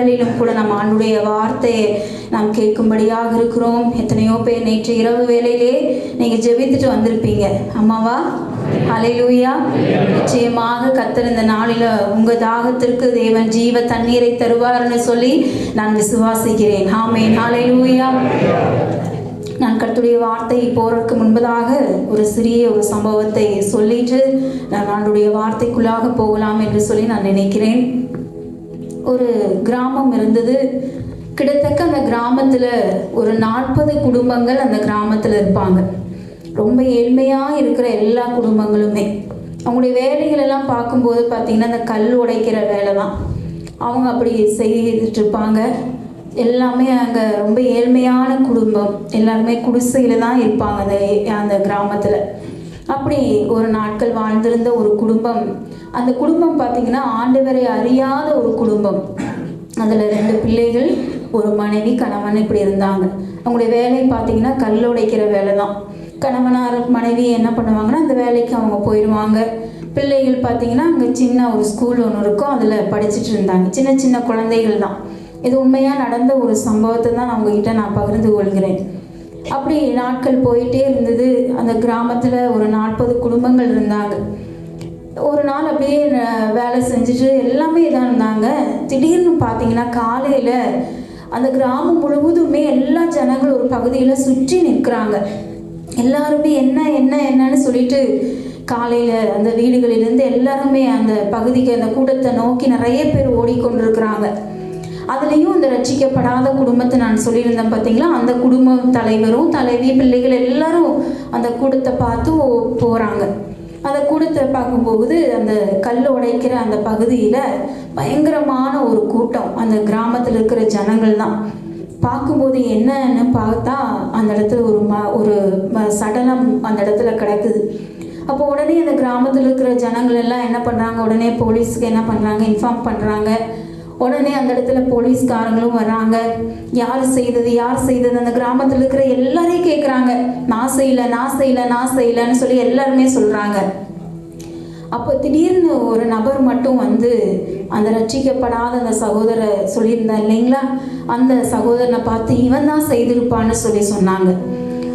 வேளையிலும் கூட நம் ஆண்டுடைய வார்த்தையை நாம் கேட்கும்படியாக இருக்கிறோம். எத்தனையோ பேர் நேற்று இரவு வேலையிலே நீங்க ஜெபித்துட்டு வந்திருப்பீங்க. அம்மாவா? அலையூயா நிச்சயமாக கத்தர் இந்த நாளில உங்க தாகத்திற்கு தேவன் ஜீவ தண்ணீரை தருவார்னு சொல்லி நான் விசுவாசிக்கிறேன். ஆமேன். அலையூயா நான் கருத்துடைய வார்த்தை போறதுக்கு முன்பதாக ஒரு சிறிய ஒரு சம்பவத்தை சொல்லிட்டு நான் ஆண்டுடைய வார்த்தைக்குள்ளாக போகலாம் என்று சொல்லி நான் நினைக்கிறேன். ஒரு கிராமம் இருந்தது. கிட்டத்தக்க அந்த கிராமத்தில் ஒரு நாற்பது குடும்பங்கள் அந்த கிராமத்தில் இருப்பாங்க. ரொம்ப ஏழ்மையாக இருக்கிற எல்லா குடும்பங்களுமே. அவங்களுடைய வேலைகளெல்லாம் பார்க்கும்போது பார்த்திங்கன்னா அந்த கல் உடைக்கிற வேலை தான் அவங்க அப்படி செய்துட்டு இருப்பாங்க. எல்லாமே அங்கே ரொம்ப ஏழ்மையான குடும்பம். எல்லாருமே குடிசையில் தான் இருப்பாங்க அந்த அந்த கிராமத்தில். அப்படி ஒரு நாட்கள் வாழ்ந்திருந்த ஒரு குடும்பம் அந்த குடும்பம் பார்த்திங்கன்னா ஆண்டவரை அறியாத ஒரு குடும்பம். அதில் ரெண்டு பிள்ளைகள் ஒரு மனைவி கணவன் இப்படி இருந்தாங்க. அவங்களுடைய வேலை பார்த்திங்கன்னா கல் உடைக்கிற வேலை தான். கணவனார் மனைவி என்ன பண்ணுவாங்கன்னா அந்த வேலைக்கு அவங்க போயிடுவாங்க. பிள்ளைகள் பார்த்திங்கன்னா அங்கே சின்ன ஒரு ஸ்கூல் ஒன்று இருக்கும். அதில் படிச்சுட்டு இருந்தாங்க. சின்ன சின்ன குழந்தைகள் தான். இது உண்மையாக நடந்த ஒரு சம்பவத்தை தான் நான் உங்ககிட்ட நான் பகிர்ந்து கொள்கிறேன். அப்படி நாட்கள் போயிட்டே இருந்தது. அந்த கிராமத்தில் ஒரு நாற்பது குடும்பங்கள் இருந்தாங்க. ஒரு நாள் அப்படியே வேலை செஞ்சுட்டு எல்லாமே இதாக இருந்தாங்க. திடீர்னு பார்த்தீங்கன்னா காலையில் அந்த கிராமம் முழுவதுமே எல்லா ஜனங்களும் ஒரு பகுதியில் சுற்றி நிற்கிறாங்க. எல்லாருமே என்ன என்ன என்னன்னு சொல்லிட்டு காலையில் அந்த வீடுகளிலிருந்து எல்லாருமே அந்த பகுதிக்கு அந்த கூட்டத்தை நோக்கி நிறைய பேர் ஓடிக்கொண்டிருக்கிறாங்க. அதுலேயும் இந்த ரட்சிக்கப்படாத குடும்பத்தை நான் சொல்லியிருந்தேன் பார்த்தீங்களா அந்த குடும்ப தலைவரும் தலைவி பிள்ளைகள் எல்லாரும் அந்த கூட்டத்தை பார்த்து போகிறாங்க அந்த கொடுத்து பார்க்கும்போது அந்த கல் உடைக்கிற அந்த பகுதியில் பயங்கரமான ஒரு கூட்டம். அந்த கிராமத்தில் இருக்கிற ஜனங்கள் தான். பார்க்கும்போது என்னன்னு பார்த்தா அந்த இடத்துல ஒரு ம ஒரு சடலம் அந்த இடத்துல கிடக்குது. அப்போ உடனே அந்த கிராமத்தில் இருக்கிற ஜனங்கள் எல்லாம் என்ன பண்ணுறாங்க உடனே போலீஸ்க்கு என்ன பண்ணுறாங்க இன்ஃபார்ம் பண்ணுறாங்க உடனே அந்த இடத்துல போலீஸ்காரங்களும் வராங்க யார் செய்தது யார் செய்தது? அந்த கிராமத்தில் இருக்கிற எல்லாரையும் கேட்குறாங்க நான் செய்யல நான் செய்யல நான் செய்யலன்னு சொல்லி எல்லாருமே சொல்கிறாங்க அப்போ திடீர்னு ஒரு நபர் மட்டும் வந்து அந்த ரட்சிக்கப்படாத அந்த சகோதரர் சொல்லியிருந்தேன் இல்லைங்களா? அந்த சகோதரனை பார்த்து இவன் தான் செய்திருப்பான்னு சொல்லி சொன்னாங்க.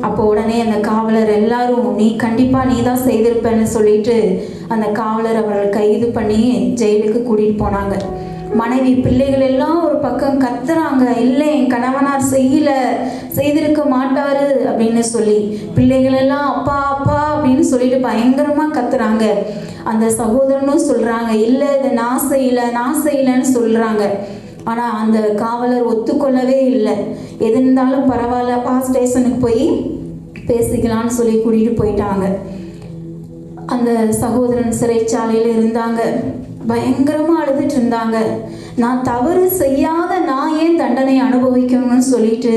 அப்போ உடனே அந்த காவலர் எல்லாரும் நீ கண்டிப்பாக நீ தான் செய்திருப்பேன்னு சொல்லிட்டு அந்த காவலர் அவர்கள் கைது பண்ணி ஜெயிலுக்கு கூட்டிகிட்டு போனாங்க. மனைவி பிள்ளைகள் எல்லாம் ஒரு பக்கம் கத்துறாங்க. இல்லை என் கணவனார் செய்யல செய்திருக்க மாட்டாரு அப்படின்னு சொல்லி பிள்ளைகள் எல்லாம் அப்பா அப்பா அப்படின்னு சொல்லிட்டு பயங்கரமா கத்துறாங்க. அந்த சகோதரனும் சொல்றாங்க இல்லை இதை நான் செய்யல நான் செய்யலன்னு சொல்றாங்க. ஆனா அந்த காவலர் ஒத்துக்கொள்ளவே இல்லை. எது இருந்தாலும் பரவாயில்ல பா ஸ்டேஷனுக்கு போய் பேசிக்கலாம்னு சொல்லி கூட்டிட்டு போயிட்டாங்க. அந்த சகோதரன் சிறைச்சாலையில் இருந்தாங்க. பயங்கரமாக அழுதுட்டு இருந்தாங்க. நான் தவறு செய்யாத நான் ஏன் தண்டனை அனுபவிக்கணும்னு சொல்லிட்டு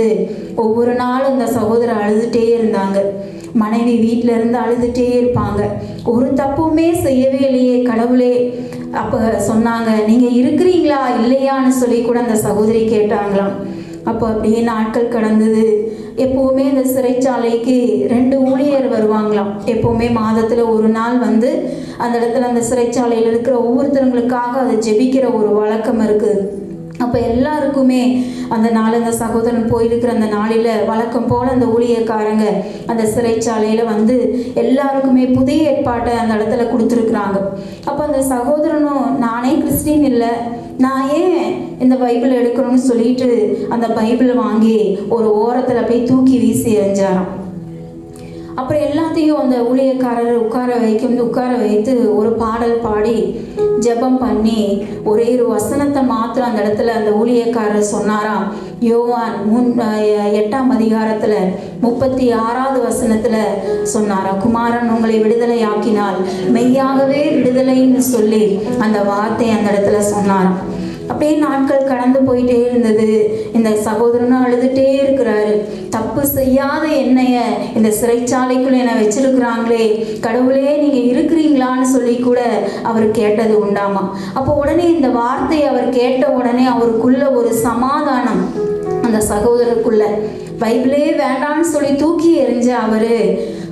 ஒவ்வொரு நாளும் இந்த சகோதரர் அழுதுகிட்டே இருந்தாங்க. மனைவி வீட்டில் இருந்து அழுதுகிட்டே இருப்பாங்க. ஒரு தப்புமே செய்யவே இல்லையே கடவுளே. அப்போ சொன்னாங்க நீங்கள் இருக்கிறீங்களா இல்லையான்னு சொல்லி கூட அந்த சகோதரி கேட்டாங்களாம். அப்போ அப்படியே நாட்கள் கடந்தது. எப்போவுமே இந்த சிறைச்சாலைக்கு ரெண்டு ஊழியர் வருவாங்களாம். எப்போவுமே மாதத்தில் ஒரு நாள் வந்து அந்த இடத்துல அந்த சிறைச்சாலையில் இருக்கிற ஒவ்வொருத்தவங்களுக்காக அதை ஜெபிக்கிற ஒரு வழக்கம் இருக்குது அப்போ எல்லாருக்குமே அந்த நாள் அந்த சகோதரன் போயிருக்கிற அந்த நாளில் வழக்கம் போல் அந்த ஊழியக்காரங்க அந்த சிறைச்சாலையில் வந்து எல்லாருக்குமே புதிய ஏற்பாட்டை அந்த இடத்துல கொடுத்துருக்குறாங்க. அப்போ அந்த சகோதரனும் நானே கிறிஸ்டின் இல்லை. நான் ஏன் இந்த பைபிள் எடுக்கணும்னு சொல்லிட்டு அந்த பைபிள் வாங்கி ஒரு ஓரத்தில் போய் தூக்கி வீசி எறிஞ்சாராம். அப்புறம் எல்லாத்தையும் அந்த ஊழியக்காரர் உட்கார வைக்கும் உட்கார வைத்து ஒரு பாடல் பாடி ஜெபம் பண்ணி ஒரே ஒரு வசனத்தை மாத்திரம் அந்த இடத்துல அந்த ஊழியக்காரர் சொன்னாராம். யோவான் முன் அஹ், எட்டாம் அதிகாரத்துல முப்பத்தி ஆறாவது வசனத்துல சொன்னாரா குமாரன் உங்களை விடுதலையாக்கினால் மெய்யாகவே விடுதலைன்னு சொல்லி அந்த வார்த்தை அந்த இடத்துல சொன்னாராம். அப்படியே நாட்கள் கடந்து போயிட்டே இருந்தது. இந்த சகோதரனும் அழுதுட்டே இருக்கிறாரு. தப்பு செய்யாத என்னைய இந்த சிறைச்சாலைக்குள்ள என்னை வச்சிருக்கிறாங்களே. கடவுளே நீங்க இருக்கிறீங்களான்னு சொல்லி கூட அவர் கேட்டது உண்டாமா? அப்போ உடனே இந்த வார்த்தையை அவர் கேட்ட உடனே அவருக்குள்ள ஒரு சமாதானம் அந்த சகோதரருக்குள்ள. பைபிளே வேண்டான்னு சொல்லி தூக்கி எறிஞ்ச அவரு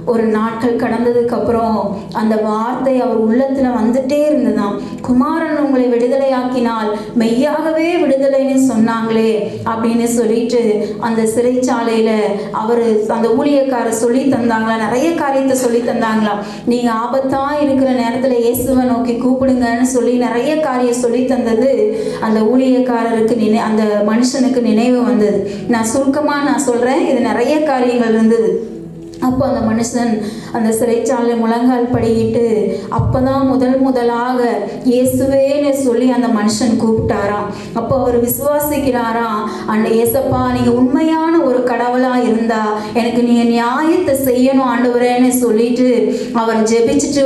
ஒரு நாட்கள் கடந்ததுக்கு அப்புறம் அந்த வார்த்தை அவர் உள்ளத்துல வந்துட்டே இருந்ததாம். குமாரன் உங்களை விடுதலையாக்கினால் மெய்யாகவே விடுதலைன்னு சொன்னாங்களே அப்படின்னு சொல்லிட்டு அந்த சிறைச்சாலையில அவர் அந்த ஊழியக்கார சொல்லி தந்தாங்களா நிறைய காரியத்தை சொல்லி தந்தாங்களாம் நீங்க ஆபத்தா இருக்கிற நேரத்துல இயேசுவை நோக்கி கூப்பிடுங்கன்னு சொல்லி நிறைய காரியம் சொல்லி தந்தது அந்த ஊழியக்காரருக்கு நினை அந்த மனுஷனுக்கு நினைவு வந்தது. நான் சுருக்கமா நான் சொல்றேன் இது நிறைய காரியங்கள் இருந்தது. அப்போ அந்த மனுஷன் அந்த சிறைச்சாலை முழங்கால் படிக்கிட்டு அப்போ தான் முதல் முதலாக இயேசுவேன்னு சொல்லி அந்த மனுஷன் கூப்பிட்டாராம். அப்போ அவர் விசுவாசிக்கிறாராம் அந்த ஏசப்பா நீங்கள் உண்மையான ஒரு கடவுளா இருந்தா எனக்கு நீங்க நியாயத்தை செய்யணும் ஆண்டவரேன்னு சொல்லிட்டு அவர் ஜெபிச்சுட்டு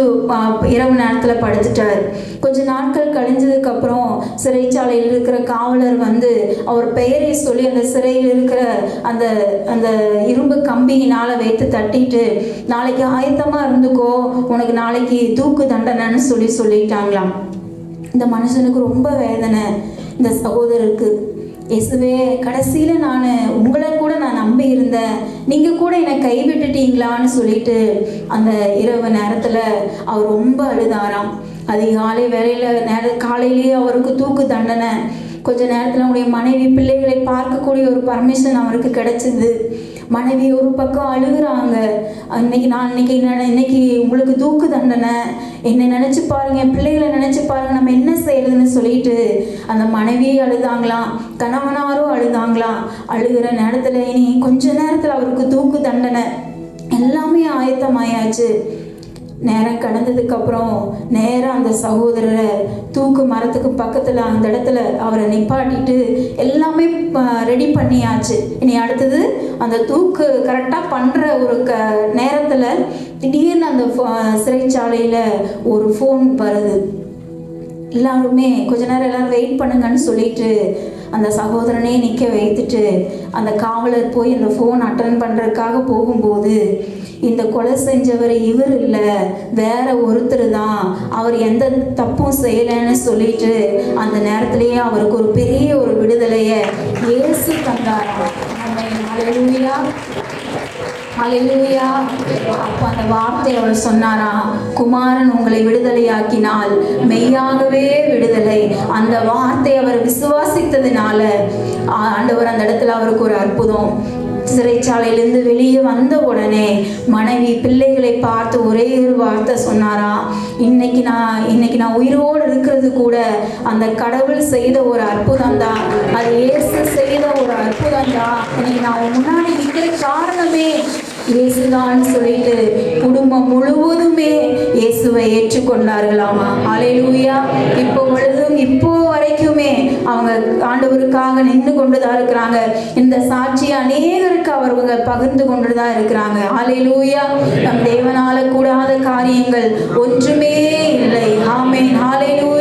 இரவு நேரத்தில் படுத்துட்டார். கொஞ்ச நாட்கள் கழிஞ்சதுக்கப்புறம் சிறைச்சாலையில் இருக்கிற காவலர் வந்து அவர் பெயரை சொல்லி அந்த சிறையில் இருக்கிற அந்த அந்த இரும்பு கம்பியினால வைத்து கட்டிட்டு நாளைக்கு ஆயத்தமா இருந்துக்கோ உனக்கு நாளைக்கு தூக்கு தண்டனைன்னு சொல்லி சொல்லிட்டாங்களாம். இந்த மனுஷனுக்கு ரொம்ப வேதனை இந்த சகோதரருக்கு. இயேசுவே கடைசியில் நான் உங்களை கூட நான் நம்பி இருந்தேன். நீங்கள் கூட என்னை கைவிட்டுட்டீங்களான்னு சொல்லிட்டு அந்த இரவு நேரத்தில் அவர் ரொம்ப அழுதாராம். அதிகாலை வேலையில் நேர காலையிலேயே அவருக்கு தூக்கு தண்டனை. கொஞ்ச நேரத்தில் உடைய மனைவி பிள்ளைகளை பார்க்கக்கூடிய ஒரு பர்மிஷன் அவருக்கு கிடைச்சிது. மனைவி ஒரு பக்கம் அழுகுறாங்க. இன்னைக்கு நான் இன்னைக்கு என்ன- இன்னைக்கு உங்களுக்கு தூக்கு தண்டனை. என்னை நினைச்சு பாருங்க என் பிள்ளைகளை நினைச்சு பாருங்க நம்ம என்ன செய்யறதுன்னு சொல்லிட்டு அந்த மனைவி அழுதாங்களாம். கணவனாரும் அழுதாங்களாம். அழுகிற நேரத்துல இனி கொஞ்ச நேரத்துல அவருக்கு தூக்கு தண்டனை. எல்லாமே ஆயத்தமாயாச்சு. நேரம் கடந்ததுக்கு அப்புறம் அந்த சகோதரரை தூக்கு மரத்துக்கு பக்கத்துல அந்த இடத்துல அவரை நிப்பாட்டிட்டு எல்லாமே ரெடி பண்ணியாச்சு. இனி அடுத்தது அந்த தூக்கு கரெக்டாக பண்ற ஒரு க நேரத்துல திடீர்னு அந்த ஃபோ- சிறைச்சாலையில ஒரு ஃபோன் வருது. எல்லாருமே கொஞ்ச நேரம் எல்லாரும் வெயிட் பண்ணுங்கன்னு சொல்லிட்டு அந்த சகோதரனே நிற்க வைத்துட்டு அந்த காவலர் போய் அந்த ஃபோன் அட்டன் பண்ணுறதுக்காக போகும்போது இந்த கொலை செஞ்சவர் இவர் இல்லை. வேற ஒருத்தர் தான். அவர் எந்த தப்பும் செய்யலைன்னு சொல்லிட்டு அந்த நேரத்திலேயே அவருக்கு ஒரு பெரிய ஒரு விடுதலையை இயேசு தந்தாராம். ஆமென். ஹalleluya. அப்போ அந்த வார்த்தை அவர் சொன்னாரா குமாரன் உங்களை விடுதலையாக்கினால் மெய்யாகவே விடுதலை. அந்த வார்த்தை அவர் விசுவாசித்ததுனால ஆண்டவர் அந்த இடத்துல அவருக்கு ஒரு அற்புதம். சிறைச்சாலையிலிருந்து வெளியே வந்த உடனே மனைவி பிள்ளைகளை பார்த்து ஒரே ஒரு வார்த்தை சொன்னாரா இன்னைக்கு நான் இன்னைக்கு நான் உயிரோடு இருக்கிறது கூட அந்த கடவுள் செய்த ஒரு அற்புதம் தான் அது இயேசு செய்த ஒரு அற்புதம் தான் இன்னைக்கு நான் முன்னாடி நிற்கிற காரணமே இயேசுதான்னு சொல்லிட்டு குடும்பம் முழுவதுமே இயேசுவை ஏற்றுக்கொண்டார்களாமா. அலையூயா இப்போ பொழுதும் இப்போ உங்களுக்காக நின்று கொண்டுதான் இருக்கிறாங்க. இந்த சாட்சியை அநேகருக்கு அவர்கள் பகிர்ந்து கொண்டுதான் இருக்கிறாங்க. அலையூயா நம் தேவனால கூடாத காரியங்கள் ஒன்றுமே இல்லை. ஆமென். ஹalleluya.